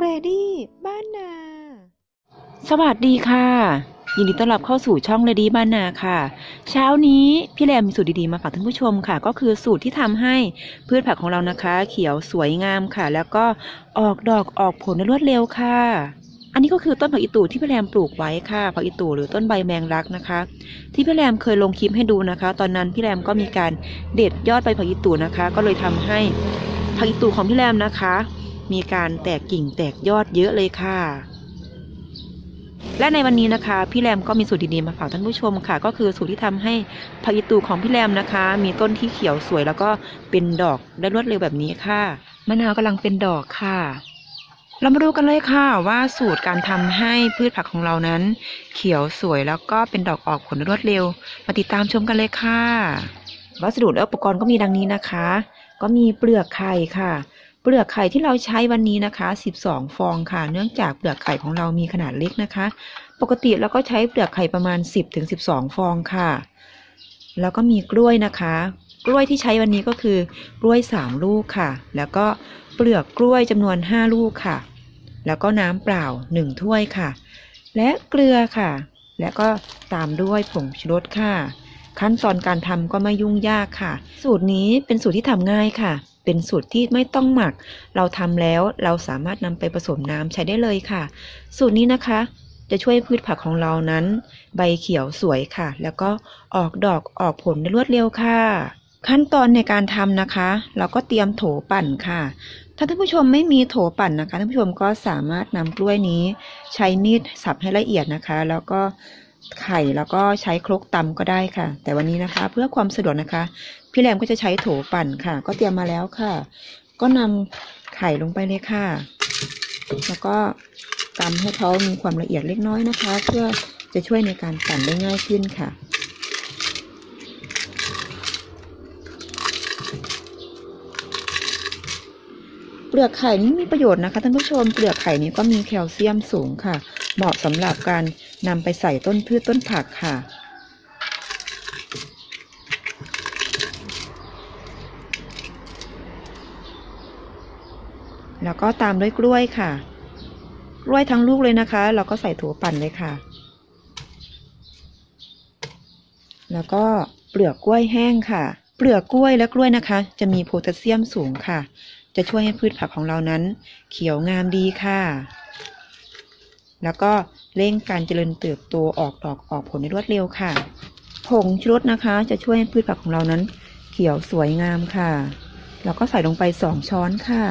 เรดี้บ้านนา สวัสดีค่ะ ยินดีต้อนรับเข้าสู่ช่องเลดี้บ้านนาค่ะ เช้านี้พี่แรมมีสูตรดีๆมาฝากท่านผู้ชมค่ะ ก็คือสูตรที่ทำให้พืชผักของเรานะคะ เขียวสวยงามค่ะ แล้วก็ออกดอกออกผลได้รวดเร็วค่ะ อันนี้ก็คือต้นผักอีตูที่พี่แรมปลูกไว้ค่ะผักอีตูหรือต้นใบแมงลักนะคะ ที่พี่แรมเคยลงคลิปให้ดูนะคะ ตอนนั้นพี่แรมก็มีการเด็ดยอดใบผักอีตูนะคะ ก็เลยทำให้ผักอีตูของพี่แรมนะคะ มีการแตกกิ่งแตกยอดเยอะเลยค่ะ และในวันนี้นะคะ พี่แรมก็มีสูตรดีๆมาฝากท่านผู้ชมค่ะ ก็คือสูตรที่ทำให้ผักอีตูของพี่แรมนะคะ มีต้นที่เขียวสวยแล้วก็เป็นดอกได้รวดเร็วแบบนี้ค่ะมะนาวกำลังเป็นดอกค่ะเรามาดูกันเลยค่ะว่าสูตรการทำให้พืชผักของเรานั้น เขียวสวยแล้วก็เป็นดอกออกผลได้รวดเร็ว มาติดตามชมกันเลยค่ะ วัสดุและอุปกรณ์ก็มีดังนี้นะคะ ก็มีเปลือกไข่ค่ะ เปลือกไข่ที่เราใช้วันนี้นะคะ 12 ฟองค่ะ เนื่องจากเปลือกไข่ของเรามีขนาดเล็กนะคะ ปกติเราก็ใช้เปลือกไข่ประมาณ 10-12 ฟองค่ะ แล้วก็มีกล้วยนะคะ กล้วยที่ใช้วันนี้ก็คือกล้วย 3 ลูกค่ะ แล้วก็เปลือกกล้วยจำนวน 5 ลูกค่ะ แล้วก็น้ำเปล่า 1 ถ้วยค่ะ และเกลือค่ะ และก็ตามด้วยผงชูรสค่ะ ขั้นตอนการทำก็ไม่ยุ่งยากค่ะ สูตรนี้เป็นสูตรที่ทำง่ายค่ะ เป็นสูตรที่ไม่ต้องหมัก เราทำแล้วเราสามารถนำไปผสมน้ำใช้ได้เลยค่ะ สูตรนี้นะคะ จะช่วยพืชผักของเรานั้น ใบเขียวสวยค่ะ แล้วก็ออกดอกออกผลได้รวดเร็วค่ะ ขั้นตอนในการทำนะคะ เราก็เตรียมโถปั่นค่ะ ถ้าท่านผู้ชมไม่มีโถปั่นนะคะท่านผู้ชมก็สามารถนำกล้วยนี้ ใช้มีดสับให้ละเอียดนะคะ แล้วก็ไข่แล้วก็ใช้ครกตำก็ได้ค่ะ แต่วันนี้นะคะ เพื่อความสะดวกนะคะ พี่แรมก็จะใช้โถปั่นค่ะ ก็เตรียมมาแล้วค่ะ ก็นำไข่ลงไปเลยค่ะ แล้วก็ตำให้เขามีความละเอียดเล็กน้อยนะคะ เพื่อจะช่วยในการปั่นได้ง่ายขึ้นค่ะเปลือกไข่นี้มีประโยชน์นะคะท่านผู้ชมเปลือกไข่นี้ก็มีแคลเซียมสูงค่ะ เหมาะสำหรับการนำไปใส่ต้นพืชต้นผักค่ะ แล้วก็ตามด้วยกล้วยค่ะ กล้วยทั้งลูกเลยนะคะ เราก็ใส่ถั่วปั่นเลยค่ะ แล้วก็เปลือกกล้วยแห้งค่ะ เปลือกกล้วยและกล้วยนะคะ จะมีโพแทสเซียมสูงค่ะ จะช่วยให้พืชผักของเรานั้น เขียวงามดีค่ะ แล้วก็เร่งการเจริญเติบโตออกดอกออกผลได้รวดเร็วค่ะ ผงชูรสนะคะ จะช่วยให้พืชผักของเรานั้น เขียวสวยงามค่ะ แล้วก็ใส่ลงไปสองช้อนค่ะ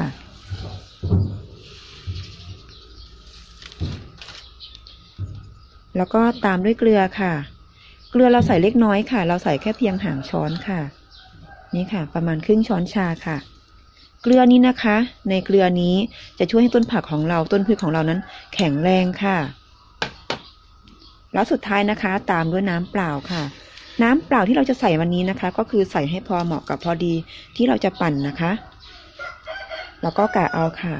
แล้วก็ตามด้วยเกลือค่ะ เกลือเราใส่เล็กน้อยค่ะ เราใส่แค่เพียงหางช้อนค่ะ นี่ค่ะ ประมาณครึ่งช้อนชาค่ะ เกลือนี้นะคะ ในเกลือนี้จะช่วยให้ต้นผักของเราต้นพืชของเรานั้น แข็งแรงค่ะ แล้วสุดท้ายนะคะ ตามด้วยน้ำเปล่าค่ะ น้ำเปล่าที่เราจะใส่วันนี้นะคะ ก็คือใส่ให้พอเหมาะกับพอดีที่เราจะปั่นนะคะ แล้วก็กะเอาค่ะ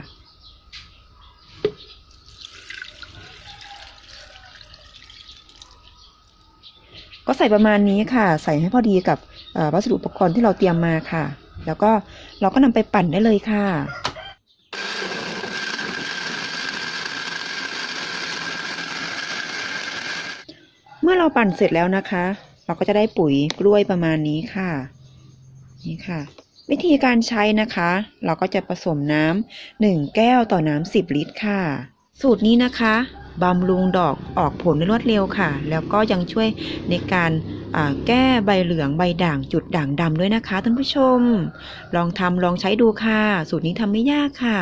ก็ใส่ประมาณนี้ค่ะ ใส่ให้พอดีกับวัสดุอุปกรณ์ที่เราเตรียมมาค่ะ แล้วก็เราก็นำไปปั่นได้เลยค่ะเมื่อเราปั่นเสร็จแล้วนะคะ เราก็จะได้ปุ๋ยกล้วยประมาณนี้ค่ะ นี่ค่ะ วิธีการใช้นะคะ เราก็จะผสมน้ำหนึ่งแก้วต่อน้ำสิบลิตรค่ะ สูตรนี้นะคะ บำรุงดอกออกผลได้รวดเร็วค่ะ แล้วก็ยังช่วยในการแก้ใบเหลืองใบด่างจุดด่างดำด้วยนะคะท่านผู้ชม ลองทำลองใช้ดูค่ะ สูตรนี้ทำไม่ยากค่ะ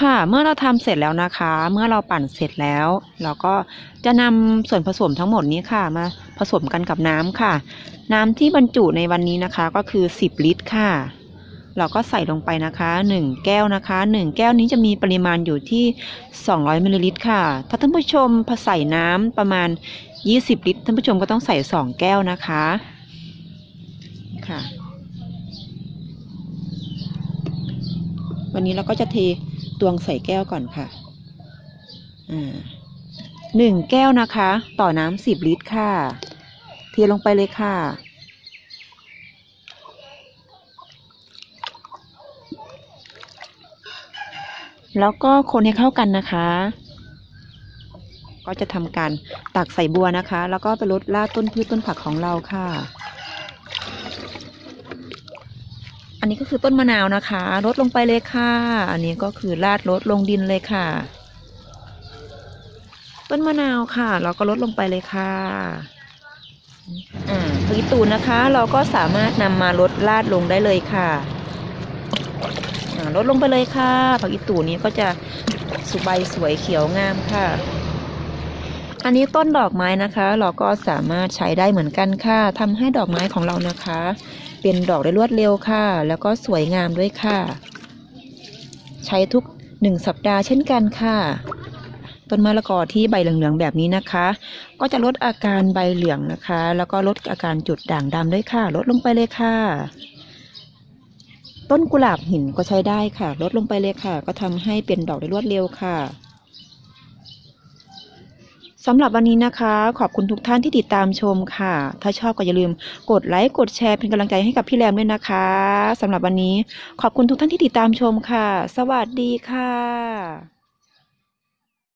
ค่ะเมื่อเราทำเสร็จแล้วนะคะ เมื่อเราปั่นเสร็จแล้ว เราก็จะนำส่วนผสมทั้งหมดนี้ค่ะ มาผสมกันกับน้ำค่ะ น้ำที่บรรจุในวันนี้นะคะก็คือ 10 ลิตรค่ะ เราก็ใส่ลงไปนะคะ 1 แก้วนะคะ 1 แก้วนี้จะมีปริมาณอยู่ที่ 200มิลลิลิตรค่ะ ถ้าท่านผู้ชมผใส่น้ำประมาณ 20 ลิตรท่านผู้ชมก็ต้องใส่ 2 แก้วนะคะค่ะ วันนี้เราก็จะเทตวงใส่แก้วก่อนค่ะอ่าหนึ่งแก้วนะคะ ต่อน้ำสิบลิตรค่ะ เทลงไปเลยค่ะ แล้วก็คนให้เข้ากันนะคะ ก็จะทำการตักใส่บัวนะคะ แล้วก็ไปลดลาดต้นพืชต้นผักของเราค่ะ อันนี้ก็คือต้นมะนาวนะคะลดลงไปเลยค่ะ อันนี้ก็คือลาดลดลงดินเลยค่ะ ต้นมะนาวค่ะ เราก็ลดลงไปเลยค่ะอ่าผักอีตูนนะคะ เราก็สามารถนำมาลดลาดลงได้เลยค่ะ ลดลงไปเลยค่ะ ผักอีตูนนี้ก็จะสุใบสวยเขียวงามค่ะ อันนี้ต้นดอกไม้นะคะ เราก็สามารถใช้ได้เหมือนกันค่ะทำให้ดอกไม้ของเรานะคะ เป็นดอกได้รวดเร็วค่ะ แล้วก็สวยงามด้วยค่ะ ใช้ทุกหนึ่งสัปดาห์เช่นกันค่ะต้นมะละกอที่ใบเหลืองๆแบบนี้นะคะ ก็จะลดอาการใบเหลืองนะคะ แล้วก็ลดอาการจุดด่างดำด้วยค่ะ ลดลงไปเลยค่ะ ต้นกุหลาบหินก็ใช้ได้ค่ะ ลดลงไปเลยค่ะ ก็ทำให้เปลี่ยนดอกได้รวดเร็วค่ะสำหรับวันนี้นะคะ ขอบคุณทุกท่านที่ติดตามชมค่ะ ถ้าชอบก็อย่าลืมกดไลค์กดแชร์เป็นกำลังใจให้กับพี่แรมด้วยนะคะสำหรับวันนี้ขอบคุณทุกท่านที่ติดตามชมค่ะ สวัสดีค่ะ